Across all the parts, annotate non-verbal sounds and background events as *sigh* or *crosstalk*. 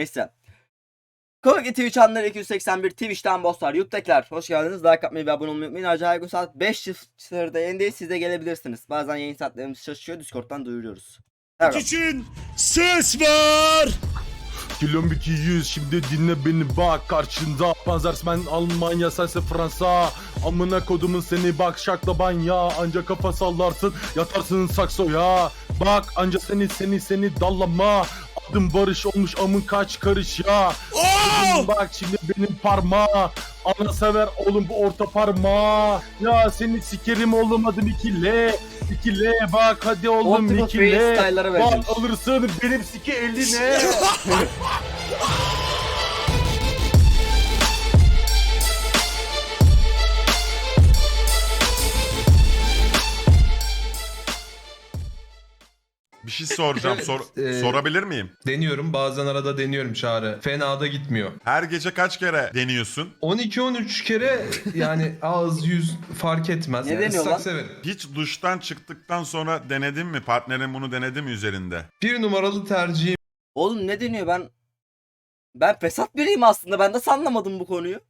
Neyse. Komik Twitch anları 281 Twitch'ten bosslar. YouTube'dakiler hoş geldiniz. Like atmayı ve abone olmayı unutmayın. Ayrıca her gün saat 5 çiftçilerde yayındayız. Siz de gelebilirsiniz. Bazen yayın saatlerimiz şaşıyor. Discord'dan duyuruyoruz. Evet. için ses var. Kilom 200 şimdi dinle beni bak karşında Panzersman Almanya sense Fransa Amına kodumun seni bak şaklaban ya Anca kafa sallarsın yatarsın saksoya Bak anca seni seni seni dallama Adım Barış olmuş amın kaç karış ya. Oo! Bak şimdi benim parmağı. Ana sever oğlum bu orta parmağı. Ya seni sikerim oğlum adım 2L 2L bak hadi oğlum Optimal 2L freestyle'lara vereceğim. Bak alırsın benim siki eline *laughs* *laughs* şey soracağım. Evet, Sor- e- sorabilir miyim? Deniyorum bazen arada deniyorum çağrı. Fena da gitmiyor. Her gece kaç kere deniyorsun? 12-13 kere yani ağız yüz fark etmez. Ne yani deniyor ıslak lan? severim. Hiç duştan çıktıktan sonra denedin mi? Partnerin bunu denedi mi üzerinde? Bir numaralı tercihim Oğlum ne deniyor ben? Ben fesat biriyim aslında. Ben de anlamadım bu konuyu.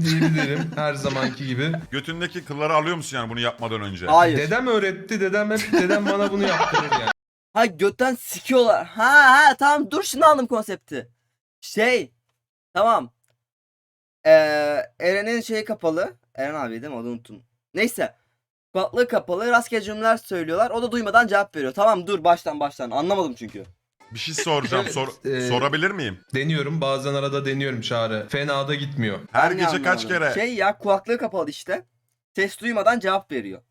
diyebilirim *laughs* her zamanki gibi. Götündeki kılları alıyor musun yani bunu yapmadan önce? Hayır. Dedem öğretti. Dedem hep dedem bana bunu yaptırır yani. Ha götten sikiyorlar. Ha ha tamam dur şimdi anladım konsepti. Şey. Tamam. Ee, Eren'in şeyi kapalı. Eren abi değil mi? Onu unuttum. Neyse. Kulaklığı kapalı. Rastgele cümleler söylüyorlar. O da duymadan cevap veriyor. Tamam dur baştan baştan. Anlamadım çünkü. Bir şey soracağım. Evet, Sor- e- sorabilir miyim? Deniyorum bazen arada deniyorum çağrı. Fena da gitmiyor. Her Ben gece kaç anlamadım. kere? Şey ya kulaklığı kapalı işte. Ses duymadan cevap veriyor.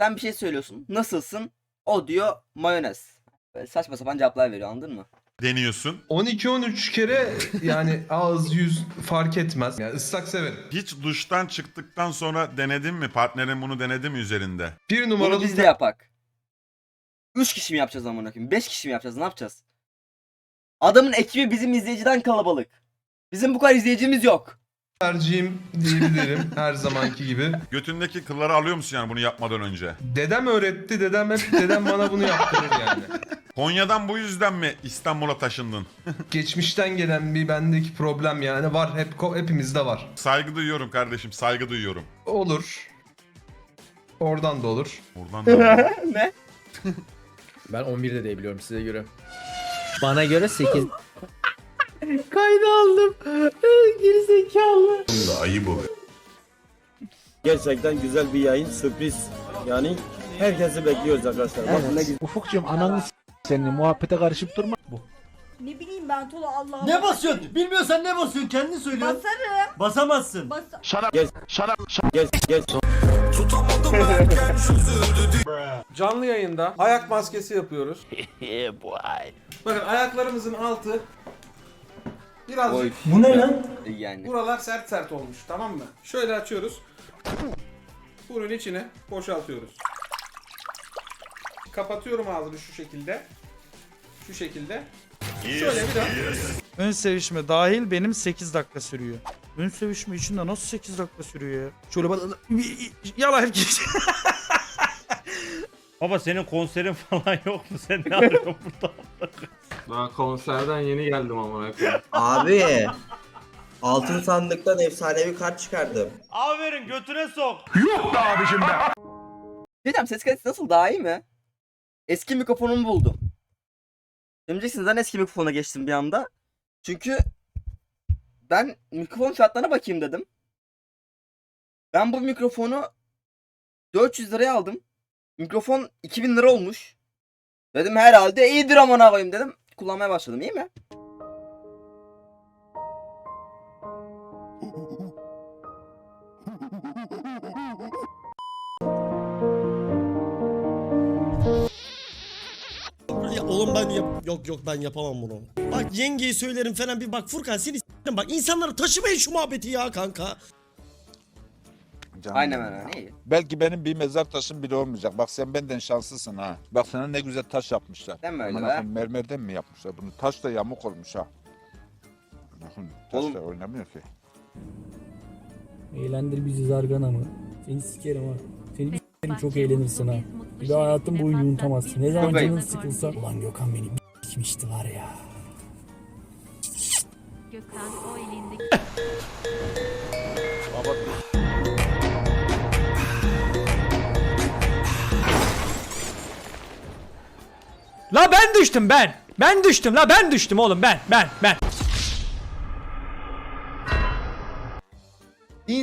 Sen bir şey söylüyorsun. Nasılsın? O diyor mayonez. Böyle saçma sapan cevaplar veriyor anladın mı? deniyorsun? 12-13 kere yani ağız yüz fark etmez. Yani ıslak severim. Hiç duştan çıktıktan sonra denedin mi? Partnerin bunu denedi mi üzerinde? Bir Bunu numaralı biz de yapak. 3 kişi mi yapacağız amına koyayım? 5 kişi mi yapacağız? Ne yapacağız? Adamın ekibi bizim izleyiciden kalabalık. Bizim bu kadar izleyicimiz yok. tercihim diyebilirim her zamanki gibi. Götündeki kılları alıyor musun yani bunu yapmadan önce? Dedem öğretti. Dedem hep dedem bana bunu yaptırır yani. *laughs* Konya'dan bu yüzden mi İstanbul'a taşındın? *laughs* Geçmişten gelen bir bendeki problem yani var hep hepimizde var. Saygı duyuyorum kardeşim, saygı duyuyorum. Olur. Oradan da olur. Oradan da. *laughs* ne? *laughs* Ben 11'de de biliyorum size göre. Bana göre 8. Kaydı aldım. Geri zekalı. Gerçekten güzel bir yayın sürpriz. Yani herkesi bekliyoruz arkadaşlar. Bak ne güzel. Ufukcuğum ananı s- seninle muhabbete karışıp durma. Ne bileyim ben Tolu Allah Ne basıyorsun? Bilmiyorsan ne basıyorsun? Kendin söylüyorsun. Basarım. Basamazsın. Bas Geç, geç, geç. Canlı yayında ayak maskesi yapıyoruz. *laughs* Bakın ayaklarımızın altı birazcık Oy. Bu ne lan? Yani. buralar sert sert olmuş tamam mı? Şöyle açıyoruz. Bunun içine boşaltıyoruz. Kapatıyorum ağzını şu şekilde. Şu şekilde. Şöyle bir daha. Ön sevişme dahil benim 8 dakika sürüyor. Ön sevişme içinde nasıl 8 dakika sürüyor ya? Şöyle bak yala hep geç. *laughs* Baba senin konserin falan yok mu? Sen ne arıyorsun burada? Daha konserden yeni geldim ama. Abi. Altın sandıktan efsanevi kart çıkardım. Aferin götüne sok. Diyeceğim ses kalitesi nasıl daha iyi mi? Eski mikrofonumu buldum. Demeyeceksiniz ben eski mikrofona geçtim bir anda. Çünkü ben mikrofon fiyatlarına bakayım dedim. Ben bu mikrofonu 400 liraya aldım. Mikrofon 2000 lira olmuş. Dedim herhalde iyidir amına koyayım dedim. Kullanmaya başladım iyi mi? Oğlum ben yap yok yok ben yapamam bunu. Bak yengeyi söylerim falan bir bak Furkan seni s**tim bak insanları taşımayın şu muhabbeti ya kanka. Aynen öyle iyi. Belki benim bir mezar taşım bile olmayacak. Bak sen benden şanslısın ha. Bak sana ne güzel taş yapmışlar. Değil mi öyle Aman be? Mermerden mi yapmışlar bunu? Taş da yamuk olmuş ha. Bakın taş Oğlum- da oynamıyor ki. Eğlendir bizi zargana mı? Seni sikerim ha. Seni bir sikerim çok eğlenirsin ha. Bir daha hayatın boyunca unutamazsın. Ne zaman canın sıkılsa. Ulan Gökhan beni bir sikmişti var ya. Gökhan o elindeki La ben düştüm ben. Ben düştüm la ben düştüm oğlum ben ben ben.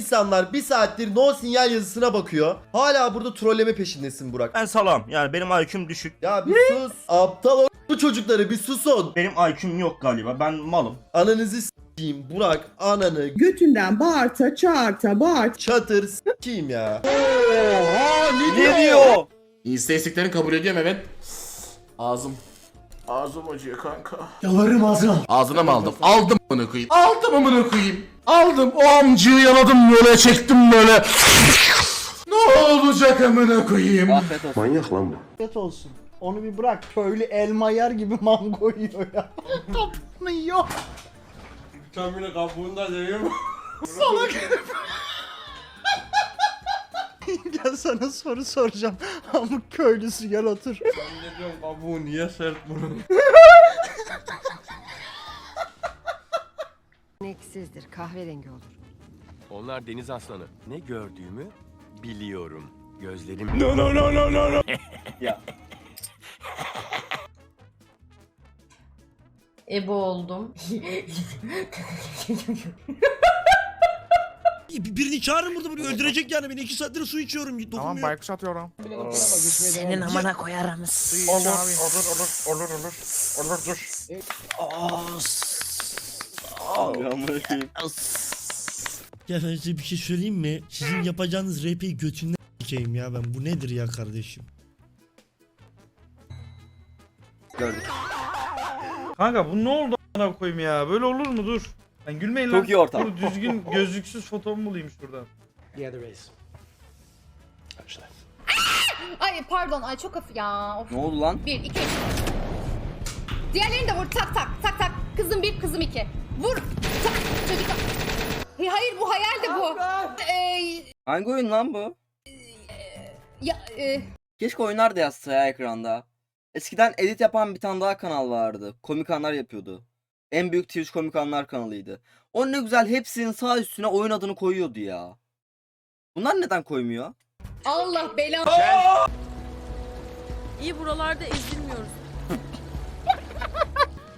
İnsanlar bir saattir no sinyal yazısına bakıyor. Hala burada trolleme peşindesin Burak. Ben salam. Yani benim IQ'm düşük. Ya bir sus. Aptal o bu çocukları bir susun. Benim IQ'm yok galiba. Ben malım. Ananızı s**eyim Burak. Ananı götünden bağırta çağırta bağırt. çatır s**eyim ya. Ne diyor? İstatistiklerini kabul ediyorum evet. Ağzım. Ağzım acıyor kanka. Yalarım ağzına. Ağzına mı aldım? Aldım amına koyayım. Aldım amına koyayım. Aldım o amcığı yaladım böyle çektim böyle. ne olacak amına koyayım? Afiyet olsun. Manyak lan bu. Afiyet olsun. Onu bir bırak. Köylü elma yer gibi mango yiyor ya. Kapını yiyor. Kamine kabuğunda değil mi? Gel sana soru soracağım. Amık köylüsü gel otur. Ne diyorum kabuğu niye sert bunun? *laughs* Renksizdir kahverengi olur. Onlar deniz aslanı. Ne gördüğümü biliyorum. Gözlerim... *laughs* Ebo oldum. Birini çağırın burada bunu öldürecek yani beni iki saattir su içiyorum dokunmuyor. baykuş atıyorum. Senin amına koyarım. Olur olur olur olur olur. Olur dur. Ya ben size bir şey söyleyeyim mi? Sizin yapacağınız RP'yi götünden s**eyim ya ben. Bu nedir ya kardeşim? Kanka bu ne oldu a**ına koyayım ya? Böyle olur mu dur. Ben gülmeyin lan. Çok iyi ortam. Dur düzgün *laughs* gözlüksüz fotomu bulayım şuradan. Ay pardon ay çok hafif ya. Of. Ne oldu lan? Bir iki. Diğerlerini de vur tak tak tak tak. Kızım bir kızım iki. Vur. Tak çocuk. Hey, Hayır bu hayal de bu. Ee, Hangi oyun lan bu? ya, e, Keşke oynar da yazsa ya ekranda. Eskiden edit yapan bir tane daha kanal vardı. Komik anlar yapıyordu. En büyük Twitch komik anlar kanalıydı. O ne güzel hepsinin sağ üstüne oyun adını koyuyordu ya. Bunlar neden koymuyor? Allah belanı. İyi buralarda ezilmiyoruz.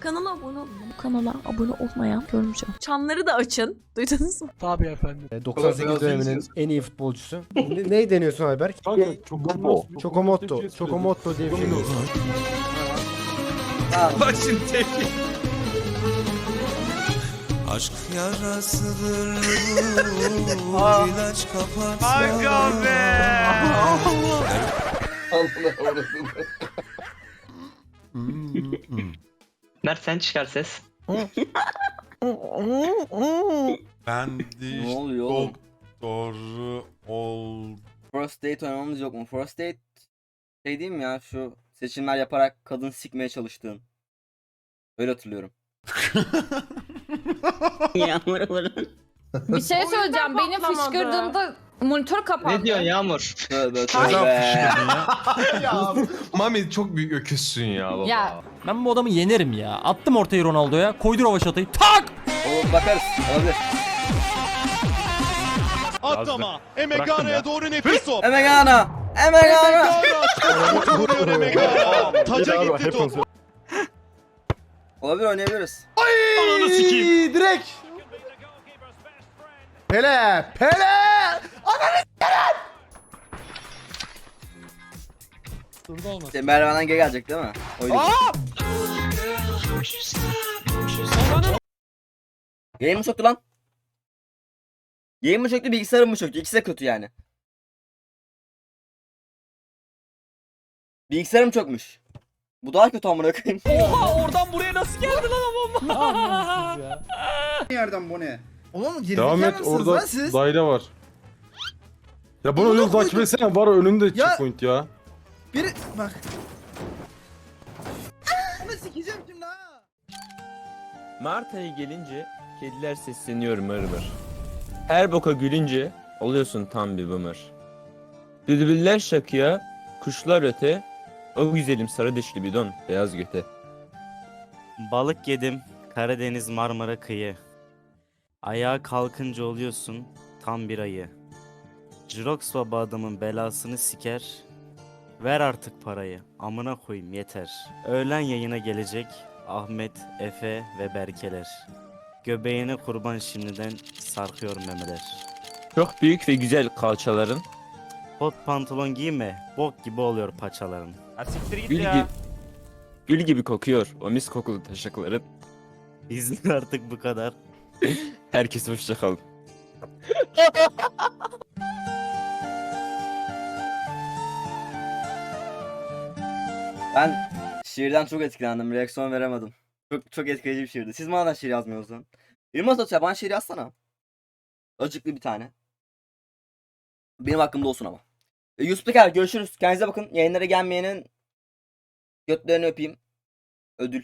Kanala abone olun. Bu kanala abone olmayan görmeyeceğim. Çanları da açın. Duydunuz mu? Tabii efendim. 98 döneminin en iyi futbolcusu. ne, neyi deniyorsun Ayberk? Çokomotto. Çokomotto diye bir şey. Bak şimdi tepki. Aşk yarasıdır *laughs* ilaç kapatmaz. Aga be. *laughs* Mert sen çıkar ses. Ben Ne diş oluyor oğlum? doktoru ol. First date oynamamız yok mu? First date şey mi ya şu seçimler yaparak kadın sikmeye çalıştığın. Öyle hatırlıyorum. *laughs* Bir şey söyleyeceğim. Benim fışkırdığımda monitör kapandı. Yağmur? Tövbe tövbe. *laughs* *laughs* Mami çok büyük öküzsün ya baba. Ya Ben bu adamı yenerim ya. Attım ortaya Ronaldo'ya. Koydu rovaşatayı. Tak! Oğlum bakarız. Olabilir. Atlama. Emegana'ya doğru nefis top. Emegana! Emegana! Vuruyor Emegana. Taca gitti top. Olabilir oynayabiliriz. Ananı sikeyim. Direkt. Pele! Pele! İşte merdivenden geri gelecek değil mi? Oyun. Yayın mı çöktü lan? Yayın mı çöktü bilgisayarım mı çöktü? İkisi de kötü yani. Bilgisayarım çökmüş. Bu daha kötü amına koyayım. *laughs* Oha oradan buraya nasıl geldi lan o bomba? Yerden bu ne? Oğlum Devam et orada daire var. Ya bunu yol takip etsene var önünde checkpoint ya. Biri bak. Mart ayı gelince kediler sesleniyor mır mır. Her boka gülünce oluyorsun tam bir bımır. Bülbüller şakıya, kuşlar öte, o güzelim sarı dişli bidon beyaz göte. Balık yedim. Karadeniz Marmara kıyı. Ayağa kalkınca oluyorsun tam bir ayı. Jirox baba adamın belasını siker. Ver artık parayı. Amına koyayım yeter. Öğlen yayına gelecek Ahmet, Efe ve Berkeler. Göbeğine kurban şimdiden sarkıyor memeler. Çok büyük ve güzel kalçaların. Kot pantolon giyme, bok gibi oluyor paçaların. Ha siktir git Gül, ya. gibi, gül gibi kokuyor o mis kokulu taşakların. Bizden artık bu kadar. Herkes hoşça kalın. *laughs* Ben şiirden çok etkilendim. Reaksiyon veremedim. Çok çok etkileyici bir şiirdi. Siz madem şiir yazmıyorsunuz. Yılmaz Atıyor bana şiir yazsana. Acıklı bir tane. Benim hakkımda olsun ama. E, Yusuf Peker görüşürüz. Kendinize bakın. Yayınlara gelmeyenin götlerini öpeyim. Ödül.